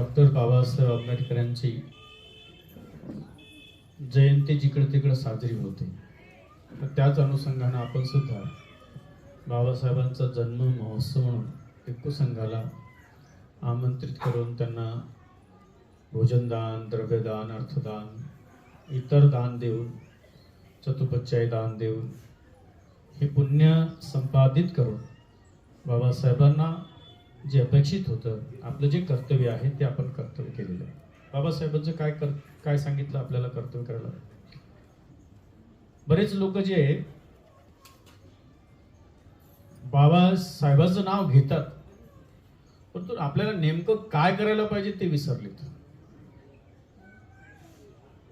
Doctor Babasaheb आंबेडकरांची जयंती जिकडे तिकडे साजरी होते. तर त्याच अनुषंगानं आपण सुद्धा बाबासाहेबांचा जन्म महोत्सव म्हणून टिप्पू संघाला आमंत्रित करून त्यांना भोजनदान द्रव्यदान अर्थदान इतर दान देऊन चतुपच्चय दान देऊन हे पुण्य संपादित करून बाबासाहेबांना जे अपेक्षित होतं आपलं जे कर्तव्य आहे ते आपण कर्तव्य केलेलं आहे. बाबासाहेबांचं काय कर काय सांगितलं आपल्याला कर्तव्य करायला? बरेच लोक जे बाबासाहेबांचं नाव घेतात परंतु आपल्याला नेमकं काय करायला पाहिजे ते विसरलेत.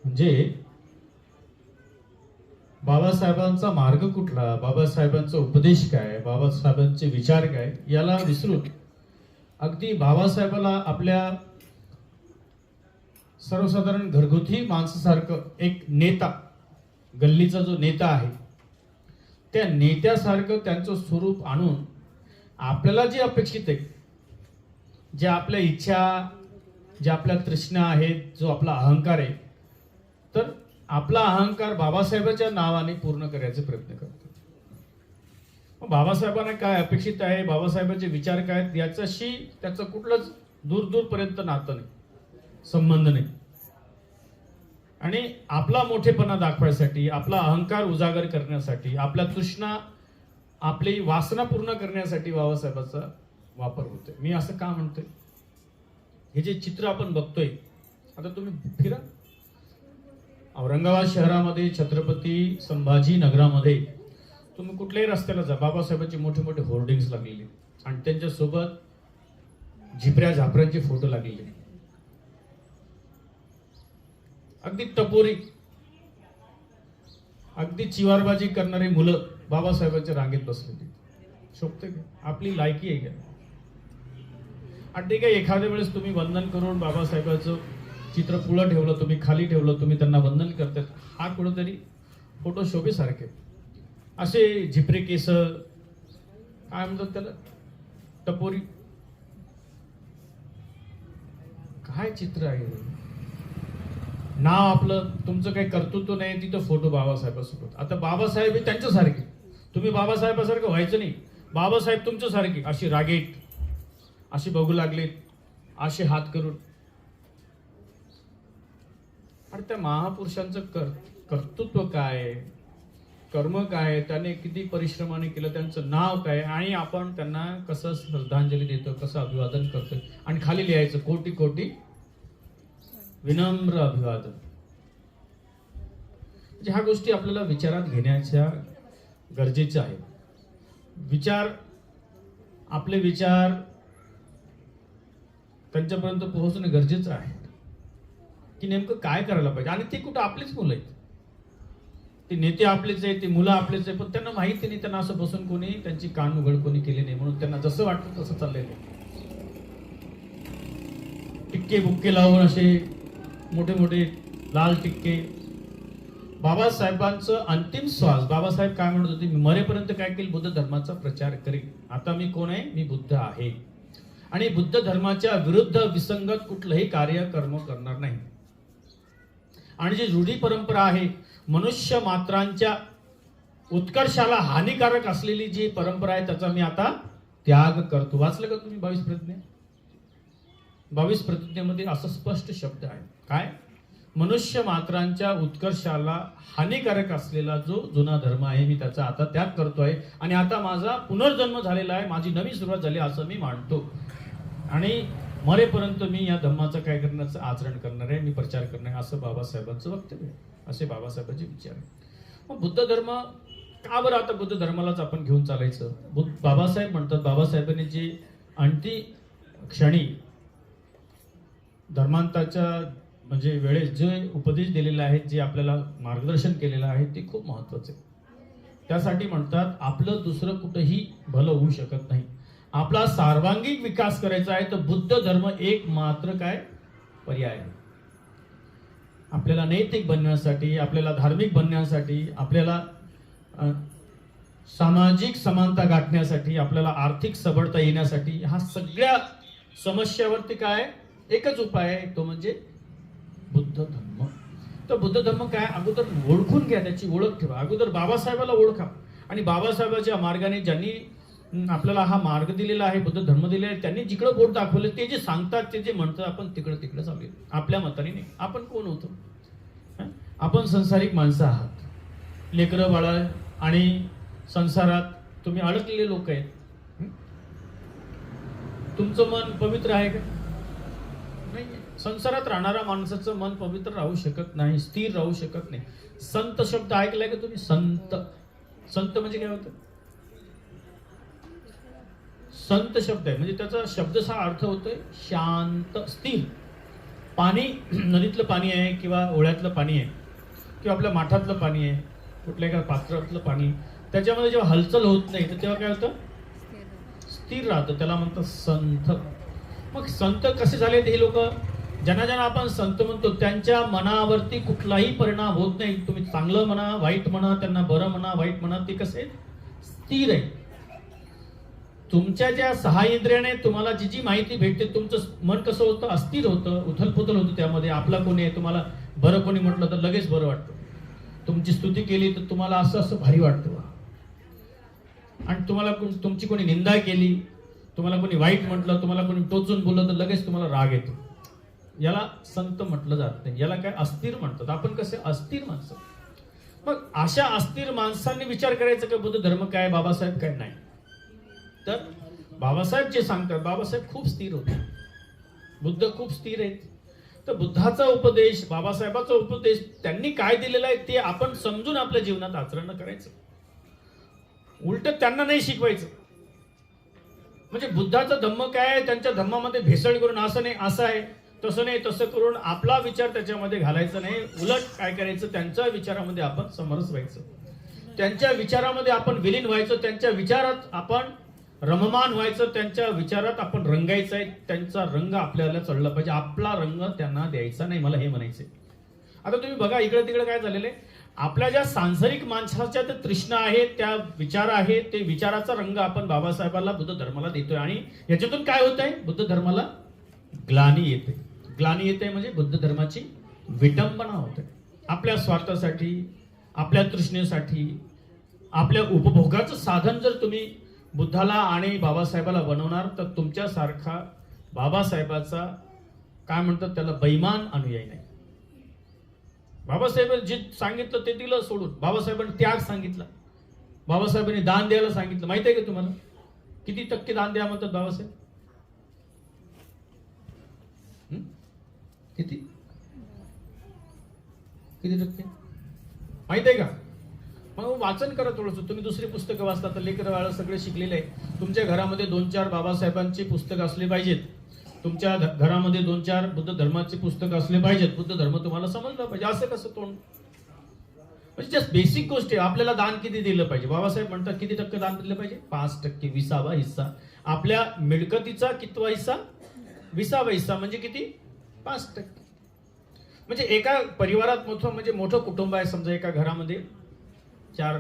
म्हणजे बाबासाहेबांचा मार्ग कुठला? बाबासाहेबांचा उपदेश काय? बाबासाहेबांचे विचार काय? याला विसरून अगदी बाबासाहेबाला आपल्या सर्वसाधारण घरगुती माणसासारखं एक नेता गल्लीचा जो नेता आहे त्या नेत्यासारखं त्यांचं स्वरूप आणून आपल्याला जे अपेक्षित आहे ज्या आपल्या इच्छा ज्या आपल्या तृष्णा आहेत जो आपला अहंकार आहे तर आपला अहंकार बाबासाहेबाच्या नावाने पूर्ण करायचा प्रयत्न करतो. बाबासाहेबांना काय अपेक्षित आहे? बाबासाहेबांचे विचार काय आहेत? याच्याशी त्याचं कुठलंच दूर दूरपर्यंत नातं नाही. संबंध नाही. आणि आपला मोठेपणा दाखवायसाठी आपला अहंकार उजागर करण्यासाठी आपल्या तृष्णा आपली वासना पूर्ण करण्यासाठी बाबासाहेबांचा वापर होतोय. मी असं का म्हणतोय? हे जे चित्र आपण बघतोय आता तुम्ही फिरा. औरंगाबाद शहरामध्ये छत्रपती संभाजी नगरामध्ये तुम्ही कुठल्याही रस्त्याला जा. बाबासाहेबांचे मोठे मोठे होर्डिंग्स लागलेले आणि त्यांच्यासोबत झिपऱ्या झापऱ्यांचे फोटो लागलेले अगदी टपोरी. अगदी चिवारबाजी करणारी मुलं बाबासाहेबांच्या रांगेत बसलेली शोभते का? आपली लायकी आहे का? आणि ठीक आहे एखाद्या वेळेस तुम्ही वंदन करून बाबासाहेबांचं चित्र पुढं ठेवलं तुम्ही खाली ठेवलं तुम्ही त्यांना वंदन करतात. हा कुठंतरी फोटो शोभेसारखे असे झिपरे केस काय म्हणतात त्याला? टपोरी. काय चित्र आहे नाव आपलं तुमचं काही कर्तृत्व नाही तिथं फोटो बाबासाहेबासोबत. आता बाबासाहेब हे त्यांच्यासारखे. तुम्ही बाबासाहेबासारखं व्हायचं नाही. बाबासाहेब तुमच्यासारखे अशी रागेट अशी बघू लागलेत असे हात करून. आणि त्या महापुरुषांचं कर कर्तृत्व काय आहे? कर्म काय त्याने किती परिश्रमाने केलं त्यांचं नाव काय आणि आपण त्यांना कसं श्रद्धांजली देतो कसं अभिवादन करतो. आणि खाली लिहायचं कोटी कोटी विनम्र अभिवादन. म्हणजे ह्या गोष्टी आपल्याला विचारात घेण्याच्या गरजेच्या आहेत. विचार आपले विचार त्यांच्यापर्यंत पोहोचणं गरजेचं आहे. की नेमकं काय करायला पाहिजे? आणि ते कुठं आपलीच मुलं आहेत. ते नेते आपलेच आहे ते मुलं आपलेच आहे पण त्यांना माहिती नाही त्यांना असं बसून कोणी त्यांची कान उघड कोणी केली नाही. म्हणून त्यांना जसं वाटतं तसं चाललेलं आहे. टिक्के बुक्के लावून असे मोठे मोठे लाल टिक्के. बाबासाहेबांचं अंतिम श्वास बाबासाहेब काय म्हणत होते मी मरेपर्यंत काय केलं? बुद्ध धर्माचा प्रचार करीन. आता मी कोण आहे? मी बुद्ध आहे. आणि बुद्ध धर्माच्या विरुद्ध विसंगत कुठलंही कार्य कर्म करणार नाही. आणि जी रूढी परंपरा आहे मनुष्य मात्रांच्या उत्कर्षाला हानिकारक असलेली जी परंपरा आहे त्याचा मी आता त्याग करतो. वाचलं का तुम्ही बावीस प्रतिज्ञा? बावीस प्रतिज्ञेमध्ये असं स्पष्ट शब्द आहे. काय? मनुष्य मात्रांच्या उत्कर्षाला हानिकारक असलेला जो जुना धर्म आहे मी त्याचा आता त्याग करतो आहे आणि आता माझा पुनर्जन्म झालेला आहे माझी नवी सुरुवात झाली असं मी मानतो. आणि मरेपर्यंत मी या धर्माचं काय करण्याचं आचरण करणार आहे मी प्रचार करणार आहे असं बाबासाहेबांचं वक्तव्य आहे. असे बाबासाहेबांचे विचार आहे मग बुद्ध धर्म का बरं आता बुद्ध धर्मालाच आपण घेऊन चालायचं? बुद्ध बाबासाहेब म्हणतात बाबासाहेबांनी जी अंती क्षणी धर्मांताच्या म्हणजे वेळेस जे उपदेश दिलेले आहेत जे आपल्याला मार्गदर्शन केलेलं आहे ते खूप महत्वाचं आहे. त्यासाठी म्हणतात आपलं दुसरं कुठंही भलं होऊ शकत नाही. आपला सर्वांगीण विकास करायचा आहे तर बुद्ध धर्म एक मात्र काय? पर्याय आहे आपल्याला नैतिक बनण्यासाठी आपल्याला धार्मिक बनण्यासाठी आपल्याला सामाजिक समानता गाठण्यासाठी आपल्याला आर्थिक सबळता येण्यासाठी हा सगळ्या समस्यावरती काय? एकच उपाय आहे तो म्हणजे बुद्ध धर्म. तर बुद्ध धर्म काय? अगोदर ओळखून घ्या त्याची ओळख ठेवा. अगोदर बाबासाहेबाला ओळखा. आणि बाबासाहेबाच्या मार्गाने ज्यांनी आपल्याला हा मार्ग दिलेला आहे बुद्ध धर्म दिलेला आहे त्यांनी जिकडं बोट दाखवलं ते जे सांगतात ते जे म्हणतात आपण तिकडं तिकडं चालू आपल्या मताने नाही. आपण कोण होतो? आपण संसारिक माणसं आहात. लेकरं बाळा आणि संसारात तुम्ही अडकलेले लोक आहेत. तुमचं मन पवित्र आहे का? नाही. संसारात राहणाऱ्या माणसाचं मन पवित्र राहू शकत नाही स्थिर राहू शकत नाही. संत शब्द ऐकलाय का तुम्ही? संत. संत म्हणजे काय होतं? संत शब्द आहे. म्हणजे त्याचा शब्दचा अर्थ होतोय शांत स्थिर. पाणी नदीतलं पाणी आहे किंवा ओळ्यातलं पाणी आहे किंवा आपल्या माठातलं पाणी आहे कुठल्या एका पात्रातलं पाणी त्याच्यामध्ये जेव्हा हालचाल होत नाही तर तेव्हा काय होतं? स्थिर राहतं. त्याला म्हणतात संत मग संत कसे झाले हे लोक? ज्यांना ज्यांना आपण संत म्हणतो त्यांच्या मनावरती कुठलाही परिणाम होत नाही. तुम्ही चांगलं म्हणा वाईट म्हणा त्यांना बरं म्हणा वाईट म्हणा ते कसे? स्थिर आहे. तुमच्या ज्या सहा इंद्रियाने तुम्हाला जी जी माहिती भेटते तुमचं मन कसं होतं अस्थिर होतं उथलपुथल होतं त्यामध्ये आपला कोणी आहे तुम्हाला बरं कोणी म्हटलं तर लगेच बरं वाटतं. तुमची स्तुती केली तर तुम्हाला असं असं भारी वाटतं आणि तुम्हाला तुमची कोणी निंदा केली तुम्हाला कोणी वाईट म्हटलं तुम्हाला कोणी टोचून बोललं तर लगेच तुम्हाला राग येतो. याला संत म्हटलं जात नाही. याला काय अस्थिर म्हणतात. आपण कसे अस्थिर माणसं? मग अशा अस्थिर माणसांनी विचार करायचा का बुद्ध धर्म काय बाबासाहेब काय नाही? तर बाबासाहेब जे सांगतात बाबासाहेब खूप स्थिर होते. बुद्ध खूप स्थिर आहेत. तर बुद्धाचा उपदेश बाबासाहेबाचा उपदेश त्यांनी काय दिलेला आहे ते आपण समजून आपल्या जीवनात आचरण करायचं. उलट त्यांना नाही शिकवायचं. म्हणजे बुद्धाचा धम्म काय आहे? त्यांच्या धम्मामध्ये भेसळ करून असं नाही असं आहे तसं नाही तसं करून आपला विचार त्याच्यामध्ये घालायचा नाही. उलट काय करायचं? त्यांच्या विचारामध्ये आपण समरस व्हायचं. त्यांच्या विचारामध्ये आपण विलीन व्हायचं. त्यांच्या विचारात आपण रममान व्हायचं त्यांच्या विचारात आपण रंगायचं आहे त्यांचा रंग आपल्याला चढला पाहिजे. आपला रंग त्यांना द्यायचा नाही मला हे म्हणायचंय. आता तुम्ही बघा इकडे तिकडे काय झालेलं आहे आपल्या ज्या सांसारिक माणसाच्या त्या तृष्णा आहेत त्या विचार आहेत ते विचाराचा रंग आपण बाबासाहेबांना बुद्ध धर्माला देतोय. आणि याच्यातून काय होत आहे बुद्ध धर्माला ग्लानी येते. ग्लानी येते म्हणजे बुद्ध धर्माची विटंबना होते. आपल्या स्वार्थासाठी आपल्या तृष्णेसाठी आपल्या उपभोगाचं साधन जर तुम्ही बुद्धाला आणि बाबासाहेबाला बनवणार तर तुमच्यासारखा बाबासाहेबाचा काय म्हणतात त्याला बैमान अनुयायी नाही. बाबासाहेबांनी जे सांगितलं ते दिलं सोडून. बाबासाहेबांनी त्याग सांगितला. बाबासाहेबांनी दान द्यायला सांगितलं. माहिती आहे का तुम्हाला? किती टक्के दान द्या म्हणतात बाबासाहेब? किती? किती टक्के? माहीत आहे का? मग वाचन करा थोडंसं. तुम्ही दुसरी पुस्तकं वाचता तर लेकर बाळ सगळे शिकलेले आहे तुमच्या घरामध्ये दोन चार बाबासाहेबांची पुस्तकं असली पाहिजेत. तुमच्या ध- घरामध्ये दोन चार बुद्ध धर्माचे पुस्तकं असले पाहिजेत. बुद्ध धर्म तुम्हाला समजलं पाहिजे. असं कसं तोंड? म्हणजे जस्ट बेसिक गोष्ट. आहे आपल्याला दान किती दिलं पाहिजे? बाबासाहेब म्हणतात किती टक्के दान दिलं पाहिजे? पाच टक्के विसावा हिस्सा. आपल्या मिळकतीचा कितवा हिस्सा? विसावा हिस्सा. म्हणजे किती? पाच टक्के. म्हणजे एका परिवारात मोठं म्हणजे मोठं कुटुंब आहे समजा एका घरामध्ये. चार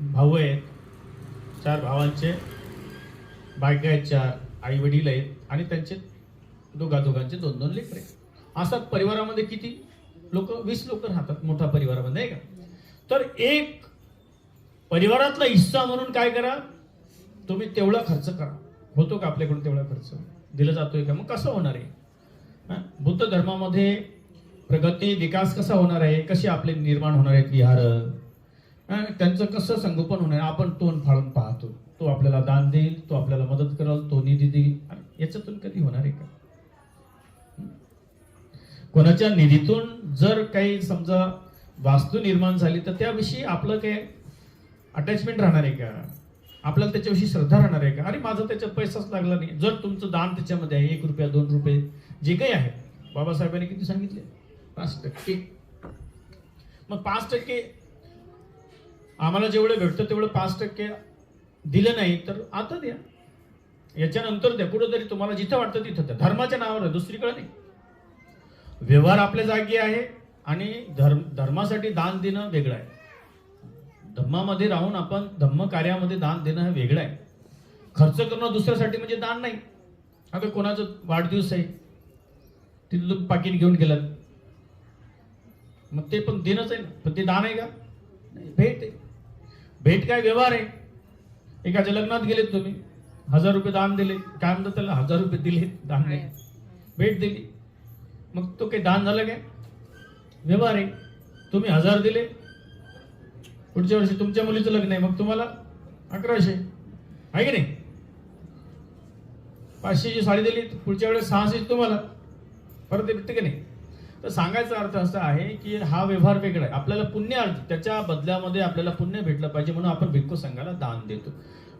भाऊ आहेत. चार भावांचे बायका आहेत चार आई वडील आहेत आणि त्यांचे दोघा दोघांचे दोन दोन लेकर आहेत. असा परिवारामध्ये किती लोक? वीस लोक राहतात मोठ्या परिवारामध्ये आहे का? तर एक परिवारातला हिस्सा म्हणून काय करा? तुम्ही तेवढा खर्च करा. होतो का आपल्याकडून तेवढा खर्च? दिला जातोय का? मग कसं होणार आहे? बुद्ध धर्मामध्ये प्रगती विकास कसा होणार आहे? कसे आपले निर्माण होणार आहेत? विहार त्यांचं कसं संगोपन होणार आपण तोंड फाळून पाहतो. तो आपल्याला दान देईल तो आपल्याला मदत करेल तो निधी देईल. याच्यातून कधी होणार आहे का? कोणाच्या निधीतून जर काही समजा वास्तू निर्माण झाली तर त्याविषयी आपलं काय अटॅचमेंट राहणार आहे का? आपल्याला त्याच्याविषयी श्रद्धा राहणार आहे का? अरे माझा त्याच्यात पैसाच लागला नाही. जर तुमचं दान त्याच्यामध्ये आहे एक रुपया दोन रुपये जे काही आहे. बाबासाहेबांनी किती सांगितले? पाच टक्के. मग पाच टक्के आम्हाला जेवढं भेटतं तेवढं पाच टक्के दिलं नाही तर आता द्या. याच्यानंतर द्या. कुठंतरी तुम्हाला जिथं वाटतं तिथं द्या. धर्माच्या नावावर आहे, दुसरीकडे नाही. व्यवहार आपल्या जागी आहे आणि धर्म धर्मासाठी दान देणं वेगळं आहे. धम्मामध्ये राहून आपण धम्म कार्यामध्ये दान देणं हे वेगळं आहे. खर्च करणं दुसऱ्यासाठी म्हणजे दान नाही. अगं कोणाचं वाढदिवस आहे? तिथं तुम्ही पाकिट घेऊन गेलात. मग ते पण देणंच आहे ना. पण ते दान आहे का? नाही, भेट आहे. भेट काय व्यवहार आहे? एकाच्या लग्नात गेलेत तुम्ही. हजार रुपये दान दिले. काय म्हणतात त्याला? हजार रुपये दिले दान नाही. भेट दिली. मग तो काही दान झालं काय? व्यवहार आहे. तुम्ही हजार दिले. पुढच्या वर्षी तुमच्या मुलीचं लग्न आहे. मग तुम्हाला अकराशे. आहे की नाही? पाचशेची साडी दिली. पुढच्या वेळेस सहाशे तुम्हाला. परत भेटते की नाही? तर सांगायचा अर्थ असा आहे की हा व्यवहार वेगळा आहे. आपल्याला पुण्य अर्थ त्याच्या बदल्यामध्ये आपल्याला पुण्य भेटलं पाहिजे म्हणून आपण भिक्खू संघाला दान देतो.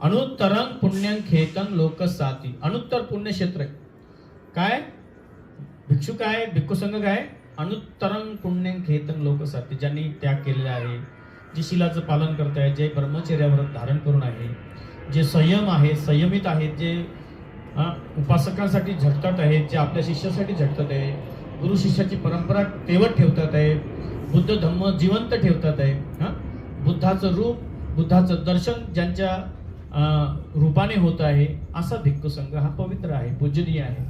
अनुत्तरंग पुण्यं खेतन लोक साथी अनुत्तर पुण्य क्षेत्र आहे. काय? भिक्षू काय? भिक्खू संघ काय? अनुत्तरंग पुण्यं खेतन लोक साथी ज्यांनी त्याग केलेला आहे जे शिलाचं पालन करत आहे जे ब्रह्मचर्यावर धारण करून आहे जे संयम आहे संयमित आहेत जे उपासकांसाठी झटतात आहेत जे आपल्या शिष्यासाठी झटतात आहे गुरु शिष्याची परंपरा तेवत ठेवतात आहे. बुद्ध धम्म जिवंत ठेवतात आहे. हा? बुद्धाचं रूप बुद्धाचं दर्शन ज्यांच्या रूपाने होत आहे असा भिक्खू संघ हा पवित्र आहे पूजनीय आहे.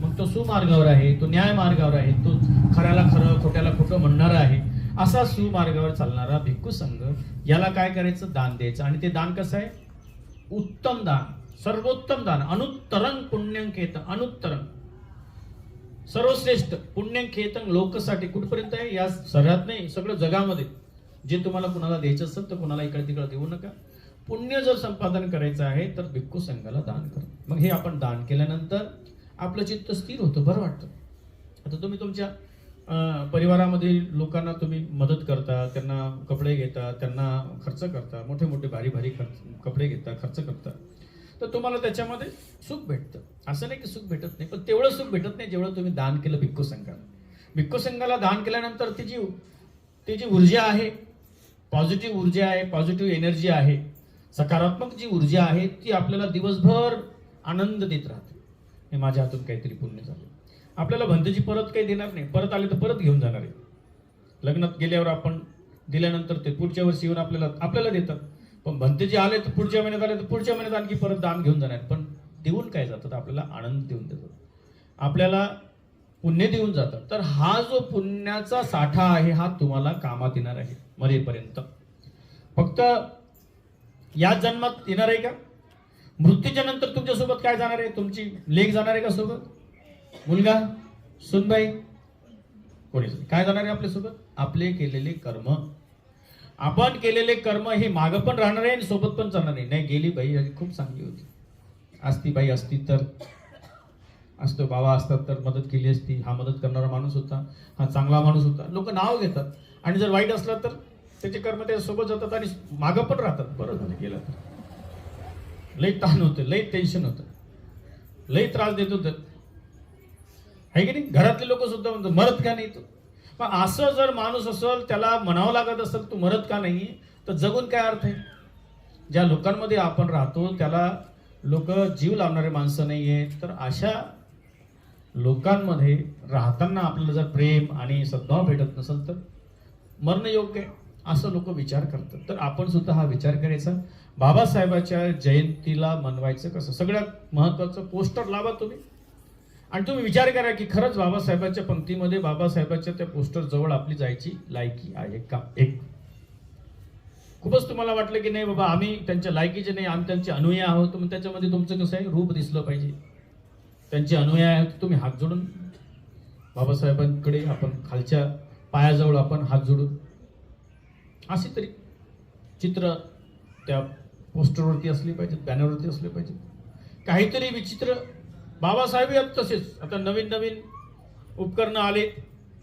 मग तो सुमार्गावर आहे तो न्याय मार्गावर आहे तो खऱ्याला खरं खोट्याला खोटं म्हणणारा आहे असा सुमार्गावर चालणारा भिक्खू संघ याला काय करायचं? दान द्यायचं. आणि ते दान कसं आहे? उत्तम दान सर्वोत्तम दान अनुत्तरंग पुण्यंकेत अनुत्तरंग सर्वश्रेष्ठ पुण्यंकेतन लोकसाठी कुठपर्यंत आहे? या सगळ्यात नाही सगळं जगामध्ये. जे तुम्हाला कुणाला द्यायचं असेल तर कुणाला इकडे तिकडे देऊ नका. पुण्य जर संपादन करायचं आहे तर भिक्खू संघाला दान करा. मग हे आपण दान केल्यानंतर आपलं चित्त स्थिर होतं बरं वाटतं. आता तुम्ही तुमच्या परिवारामध्ये लोकांना तुम्ही मदत करता त्यांना कपडे घेता त्यांना खर्च करता मोठे मोठे भारी भारी खर्च कपडे घेता खर्च करता. तर तुम्हाला त्याच्यामध्ये सुख भेटतं. असं नाही की सुख भेटत नाही पण तेवढं सुख भेटत नाही जेवढं तुम्ही दान केलं भिक्खू संघाला. भिक्खू संघाला दान केल्यानंतर ती जी ती जी ऊर्जा आहे पॉझिटिव्ह ऊर्जा आहे पॉझिटिव्ह एनर्जी आहे सकारात्मक जी ऊर्जा आहे ती आपल्याला दिवसभर आनंद देत राहते. हे माझ्या हातून काहीतरी पुण्य झालं. आपल्याला भंतजी परत काही देणार नाही. परत आले तर परत घेऊन जाणार आहे. लग्नात गेल्यावर आपण दिल्यानंतर ते पुढच्या वर्षी येऊन आपल्याला आपल्याला देतात. पण भंते जे आले तर पुढच्या महिन्यात आले तर पुढच्या महिन्यात आणखी परत दान घेऊन जाणार पण देऊन काय जातात? आपल्याला आनंद देऊन देतात. आपल्याला पुण्य देऊन जातात. तर हा जो पुण्याचा साठा आहे हा तुम्हाला कामात येणार आहे मरेपर्यंत फक्त याच जन्मात येणार आहे का? मृत्यूच्या नंतर तुमच्यासोबत काय जाणार आहे? तुमची लेख जाणार आहे का सोबत? मुलगा? सुनबाई? कोणी? काय जाणार आहे आपल्यासोबत? आपले केलेले कर्म आपण केलेले कर्म हे मागं पण राहणार आहे आणि सोबत पण चालणार नाही नाही गेली बाई आणि खूप चांगली होती. असती बाई असती तर असतो बाबा असतात तर मदत केली असती. हा मदत करणारा माणूस होता हा चांगला माणूस होता. लोक नाव घेतात. आणि जर वाईट असला तर त्याचे कर्म त्याच्यासोबत जातात आणि मागं पण राहतात. बरं झालं गेलं तर. लई ताण होतं लई टेन्शन होतं. लई त्रास देत होतं. आहे की नाही? घरातले लोक सुद्धा म्हणतात मरत का नाही तू? पण असं जर माणूस असेल त्याला म्हणावं लागत असेल तू मरत का नाही तर जगून काय अर्थ आहे? ज्या लोकांमध्ये आपण राहतो त्याला लोक जीव लावणारे माणसं नाही आहेत तर अशा लोकांमध्ये राहताना आपल्याला जर प्रेम आणि सद्भाव भेटत नसेल तर मरणं योग्य आहे असं लोक विचार करतात. तर आपण सुद्धा हा विचार करायचा. बाबासाहेबाच्या जयंतीला मनवायचं कसं? सगळ्यात महत्वाचं पोस्टर लावा तुम्ही. आणि तुम्ही विचार करा की खरंच बाबासाहेबांच्या पंक्तीमध्ये बाबासाहेबांच्या त्या पोस्टर जवळ आपली जायची लायकी आहे का? एक. खूपच तुम्हाला वाटलं की नाही बाबा आम्ही त्यांच्या लायकीचे नाही आम्ही त्यांचे अनुयाय आहोत. मग त्याच्यामध्ये तुमचं कसं आहे? रूप दिसलं पाहिजे. त्यांचे अनुयाय आहेत तुम्ही हात जोडून बाबासाहेबांकडे आपण खालच्या पायाजवळ आपण हात जोडून अशी तरी चित्र त्या पोस्टरवरती असली पाहिजेत बॅनरवरती असले पाहिजेत. काहीतरी विचित्र बाबासाहेब तसेच. आता नवीन नवीन उपकरणं आले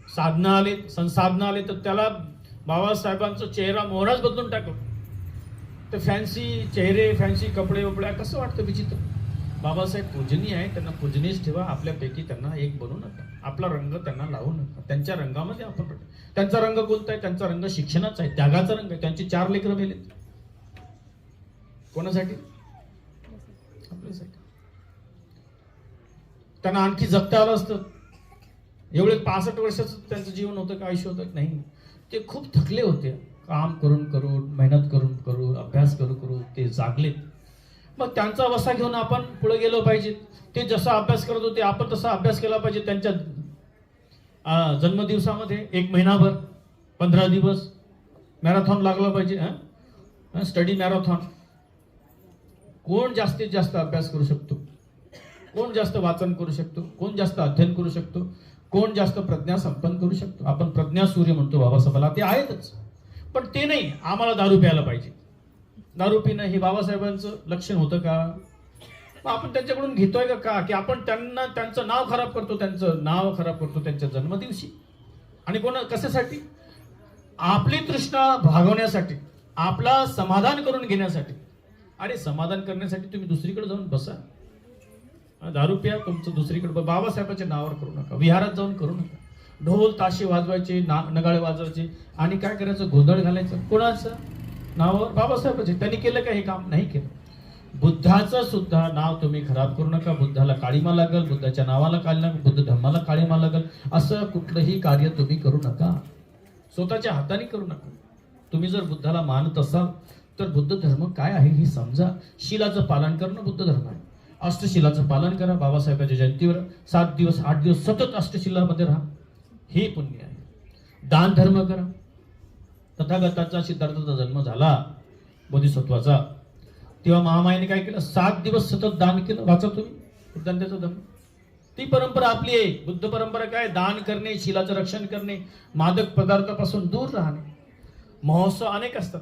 साधनं आले संसाधनं आले तर त्याला बाबासाहेबांचा चेहरा मोहराच बदलून टाकला तर फॅन्सी चेहरे फॅन्सी कपडे वपडे कसं वाटतं विचित्र? बाबासाहेब पूजनीय आहे त्यांना पूजनीच ठेवा आपल्यापैकी त्यांना एक बनवू नका. आपला रंग त्यांना लावू नका. त्यांच्या रंगामध्ये आपण त्यांचा रंग कोणता आहे? त्यांचा रंग शिक्षणाचा आहे त्यागाचा रंग आहे. त्यांची चार लेकरं मेलेत. कोणासाठी? त्यांना आणखी जगता आलं असतं. एवढे पासष्ट वर्षाचं त्यांचं जीवन होतं का आयुष्य होतं नाही. ते खूप थकले होते. काम करून करून मेहनत करून करून अभ्यास करून करून ते जागलेत. मग त्यांचा वसा घेऊन आपण पुढे गेलो पाहिजे. ते जसा अभ्यास करत होते आपण तसा अभ्यास केला पाहिजे त्यांच्या जन्मदिवसामध्ये एक महिनाभर पंधरा दिवस मॅरेथॉन लागला पाहिजे स्टडी मॅरेथॉन. कोण जास्तीत जास्त अभ्यास करू शकतो? कोण जास्त वाचन करू शकतो? कोण जास्त अध्ययन करू शकतो? कोण जास्त प्रज्ञा संपन्न करू शकतो? आपण प्रज्ञा सूर्य म्हणतो बाबासाहेबाला. ते आहेतच. पण ते नाही. आम्हाला दारू प्यायला पाहिजे. दारू पिणं हे बाबासाहेबांचं लक्षण होतं का? मग आपण त्यांच्याकडून घेतोय का? का? की आपण त्यांना त्यांचं नाव खराब करतो त्यांचं नाव खराब करतो त्यांच्या जन्मदिवशी. आणि कोण कशासाठी? आपली तृष्णा भागवण्यासाठी. आपला समाधान करून घेण्यासाठी. अरे समाधान करण्यासाठी तुम्ही दुसरीकडे जाऊन बसा. दारू प्या तुमचं दुसरीकडे बाबासाहेबाच्या नावावर करू नका. विहारात जाऊन करू नका. ढोल ताशे वाजवायचे ना नगाळे वाजवायचे. आणि काय करायचं? गोंधळ घालायचं. कोणाचं? नावावर? बाबासाहेबाचे. त्यांनी केलं का हे काम? नाही केलं. बुद्धाचं सुद्धा नाव तुम्ही खराब करू नका. बुद्धाला काळीमा लागल बुद्धाच्या नावाला काळी लागल बुद्ध धर्माला काळीमा लागल. असं कुठलंही कार्य तुम्ही करू नका. स्वतःच्या हाताने करू नका. तुम्ही जर बुद्धाला मानत असाल तर बुद्ध धर्म काय आहे हे समजा. शिलाचं पालन करणं बुद्ध धर्म आहे. अष्टशिलाचं पालन करा बाबासाहेबांच्या जयंतीवर सात दिवस आठ दिवस सतत अष्टशिलामध्ये राहा. हे पुण्य आहे. दान धर्म करा. तथागताचा सिद्धार्थाचा जन्म झाला बोधिसत्वाचा. तेव्हा महामायाने काय केलं? सात दिवस सतत दान केलं. वाचा तुम्ही. बुद्धांत्याचा धर्म ती परंपरा आपली आहे. बुद्ध परंपरा काय? दान करणे शिलाचं रक्षण करणे मादक पदार्थापासून दूर राहणे. महोत्सव अनेक असतात.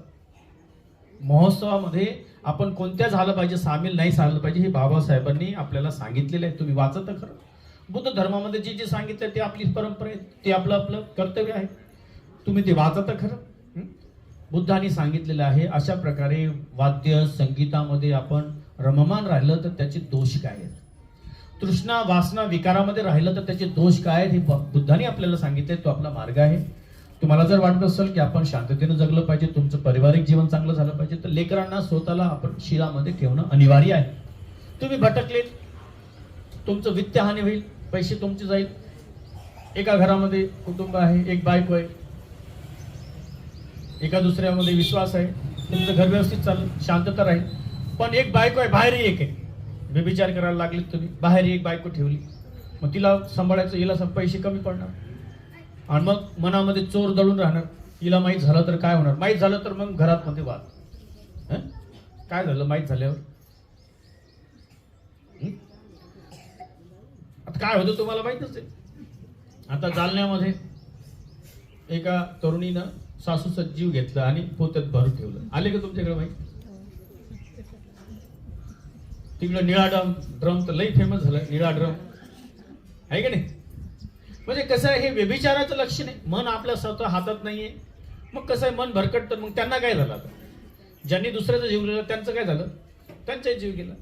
महोत्सवामध्ये आपण कोणत्या झालं पाहिजे सामील नाही झालं पाहिजे हे बाबासाहेबांनी आपल्याला सांगितलेलं आहे. तुम्ही वाचत खरं. बुद्ध धर्मामध्ये जे जे सांगितलं ते आपली परंपरा आहे ते आपलं आपलं कर्तव्य आहे. तुम्ही ते वाचत खरं. बुद्धाने सांगितलेलं आहे अशा प्रकारे वाद्य संगीतामध्ये आपण रममान राहिलं तर त्याचे दोष काय आहेत? तृष्णा वासना विकारामध्ये राहिलं तर त्याचे दोष काय आहेत हे ब- आपल्याला सांगितले तो आपला मार्ग आहे. तुम्हाला जर वाटत असेल की आपण शांततेनं जगलं पाहिजे तुमचं पारिवारिक जीवन चांगलं झालं पाहिजे तर लेकरांना स्वतःला आपण शिरामध्ये ठेवणं अनिवार्य आहे. तुम्ही भटकलेत तुमचं वित्तहानी होईल पैसे तुमचे जाईल. एका घरामध्ये कुटुंब आहे एक बायको आहे. एका दुसऱ्यामध्ये विश्वास आहे. तुमचं घर व्यवस्थित चाललं शांतता राहील. पण एक बायको आहे बाहेरही एक आहे. व्यभिचार करायला लागलेत तुम्ही बाहेर एक बायको ठेवली. मग तिला सांभाळायचं हिला पैसे कमी पडणार. आणि मग मनामध्ये चोर दळून राहणार हिला माहीत झालं तर काय होणार? माहीत झालं तर मग घरातमध्ये वाद. काय झालं माहीत झाल्यावर? आता काय होतं तुम्हाला माहीतच आहे. आता जालन्यामध्ये एका तरुणीनं सासूचा जीव घेतला आणि पोत्यात भरून ठेवलं. आले का तुमच्याकडे माहीत? तिकडं निळा ड्रम ड्रम तर लई फेमस झालं. निळा ड्रम. आहे का नाही? म्हणजे कसं आहे हे व्यभिचाराचं लक्षण आहे. मन आपल्या स्वतः हातात नाहीये. मग कसं आहे मन भरकट तर मग त्यांना काय झालं आता? ज्यांनी दुसऱ्याचा जीव गेला त्यांचं काय झालं? त्यांचाही जीव गेला.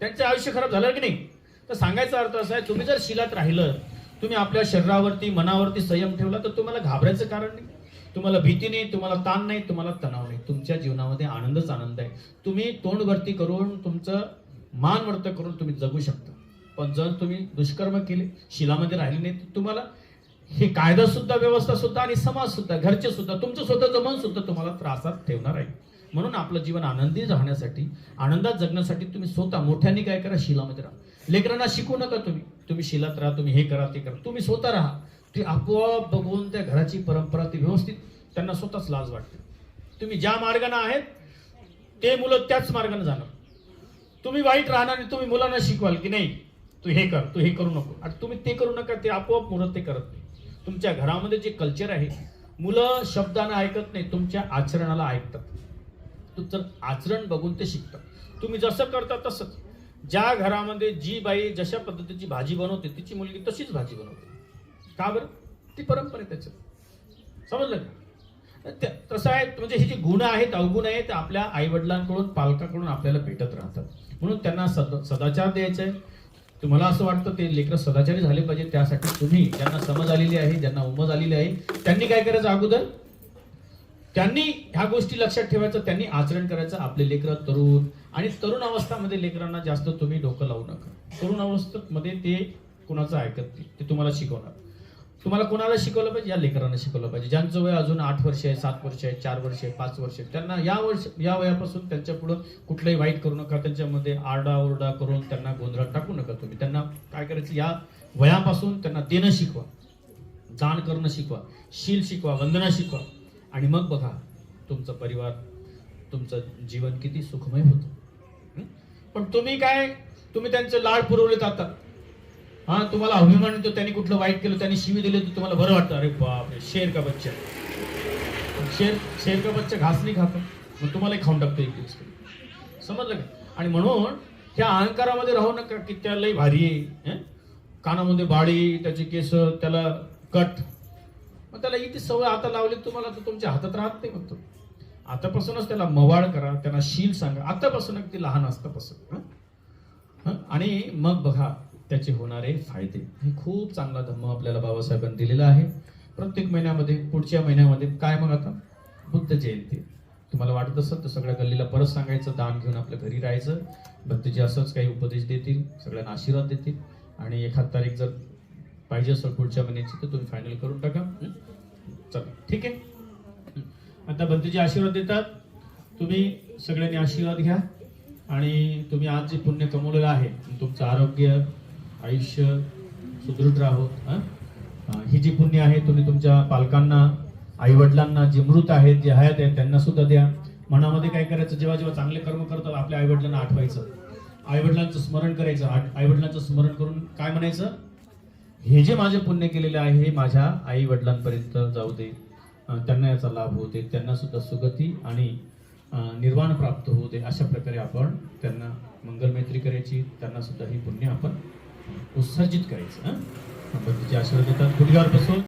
त्यांचं आयुष्य खराब झालं की नाही? तर सांगायचा अर्थ असा आहे तुम्ही जर शिलात राहिलं तुम्ही आपल्या शरीरावरती मनावरती संयम ठेवला तर तुम्हाला घाबरायचं कारण नाही. तुम्हाला भीती नाही तुम्हाला ताण नाही तुम्हाला तणाव नाही. तुमच्या जीवनामध्ये आनंदच आनंद आहे. तुम्ही तोंडवरती करून तुमचं मान वर्त करून तुम्ही जगू शकता. पण जर तुम्ही दुष्कर्म केले शिलामध्ये राहिले नाही तर तुम्हाला हे कायदा सुद्धा व्यवस्था सुद्धा आणि समाज सुद्धा घरचे सुद्धा तुमचं स्वतःचं मन सुद्धा तुम्हाला त्रासात ठेवणार आहे. म्हणून आपलं जीवन आनंदी राहण्यासाठी आनंदात जगण्यासाठी तुम्ही स्वतः मोठ्याने काय करा शिलामध्ये राहा. लेकरांना शिकू नका तुम्ही. तुम्ही शिलात राहा तुम्ही हे करा ते करा. तुम्ही स्वतः राहा. ते आपोआप बघून त्या घराची परंपरा ती व्यवस्थित त्यांना स्वतःच लाज वाटते. तुम्ही ज्या मार्गाने आहेत ते मुलं त्याच मार्गाने जाणार. तुम्ही वाईट राहणार आणि तुम्ही मुलांना शिकवाल की नाही? तू हे कर तू हे करू नको. आणि तुम्ही ते करू नका ते आपोआप मुलं ते करत नाही. तुमच्या घरामध्ये जे कल्चर आहे मुलं शब्दानं ऐकत नाही तुमच्या आचरणाला ऐकतात. तुमचं आचरण बघून ते शिकतात. तुम्ही जसं करता तसंच. ज्या घरामध्ये जी बाई जशा पद्धतीची भाजी बनवते तिची मुलगी तशीच भाजी बनवते. का बरं? ती परंपरा आहे त्याच्यात. समजलं का? त्या- तसं आहे म्हणजे हे जे गुण आहेत अवगुण आहेत ते आपल्या आई वडिलांकडून पालकाकडून आपल्याला भेटत राहतात. म्हणून त्यांना सद सदाचार द्यायचा आहे. तुम्हाला असं वाटतं ते लेकरं सदाचारी झाले पाहिजे त्यासाठी तुम्ही ज्यांना समज आलेली आहे ज्यांना उमज आलेली आहे त्यांनी काय करायचं अगोदर? त्यांनी ह्या गोष्टी लक्षात ठेवायचं त्यांनी आचरण करायचं आपले लेकरं तरुण. आणि तरुण अवस्थामध्ये लेकरांना जास्त तुम्ही डोकं लावू नका. तरुण अवस्थेमध्ये ते कुणाचं ऐकत नाही ते तुम्हाला शिकवणार. तुम्हाला कोणाला शिकवलं पाहिजे? या लेकरांना शिकवलं पाहिजे. ज्यांचं वय अजून आठ वर्ष आहे सात वर्ष आहे चार वर्ष आहे पाच वर्ष आहे त्यांना या वर्ष या वयापासून त्यांच्या पुढं कुठलंही वाईट करू नका. त्यांच्यामध्ये आरडाओरडा करून त्यांना गोंधळात टाकू नका तुम्ही. त्यांना काय करायचं? या वयापासून त्यांना देणं शिकवा. दान करणं शिकवा. शील शिकवा वंदना शिकवा. आणि मग बघा तुमचा परिवार तुमचं जीवन किती सुखमय होतं. पण तुम्ही काय तुम्ही त्यांचे लाड पुरवलेत आता. हा तुम्हाला अभिमान येतो त्यांनी कुठलं वाईट केलं त्यांनी शिवी दिली तर तुम्हाला बरं वाटतं. अरे बापरे शेर का बच्चा? शेर शेर का बच्चा? घास नाही खातो. मग तुम्हालाही खाऊन टाकतो एक दिवस समजलं का? आणि म्हणून ह्या अहंकारामध्ये राहू नका की त्या लई भारी आहे कानामध्ये बाळी त्याचे केस त्याला कट. मग त्याला इथे सवय आता लावली तुम्हाला तर तुमच्या हातात राहत नाही म्हणतो आतापासूनच त्याला मवाळ करा त्यांना शील सांगा. आतापासून ते लहान असतापासून आणि मग बघा त्याचे होणारे फायदे. हे खूप चांगला धम्म आपल्याला बाबासाहेबांनी दिलेला आहे. प्रत्येक महिन्यामध्ये पुढच्या महिन्यामध्ये काय मग आता? बुद्ध जयंती. तुम्हाला वाटत असत तर सगळ्या गल्लीला परत सांगायचं दान घेऊन आपल्या घरी राहायचं. भक्तीचे असंच काही उपदेश देतील सगळ्यांना आशीर्वाद देतील. आणि एखाद तारीख जर पाहिजे असेल पुढच्या महिन्याची तर तुम्ही फायनल करून टाका. चला. ठीक आहे? आता भक्तीचे आशीर्वाद देतात. तुम्ही सगळ्यांनी आशीर्वाद घ्या. आणि तुम्ही आज जे पुण्य कमवलेलं आहे तुमचं आरोग्य आयुष्य सुदृढ राहो ही? जी पुण्य आहे तुम्ही तुमच्या पालकांना आईवडिलांना जे मृत आहेत जे हयात आहेत त्यांना सुद्धा द्या. मनामध्ये काय करायचं? जेव्हा जेव्हा चांगले कर्म करतात आपल्या आईवडिलांना आठवायचं. आईवडिलांचं स्मरण करायचं. आईवडिलांचं स्मरण करून काय म्हणायचं? हे जे माझे पुण्य केलेले आहे हे माझ्या आई वडिलांपर्यंत जाऊ दे. त्यांना याचा लाभ होऊ दे. त्यांना सुद्धा सुगती आणि निर्वाण प्राप्त होऊ दे. अशा प्रकारे आपण त्यांना मंगलमैत्री करायची. त्यांना सुद्धा ही पुण्य आपण उत्सर्जित करायचं हं? आपण आशीर्वाद देतात गुडघ्यावर बसून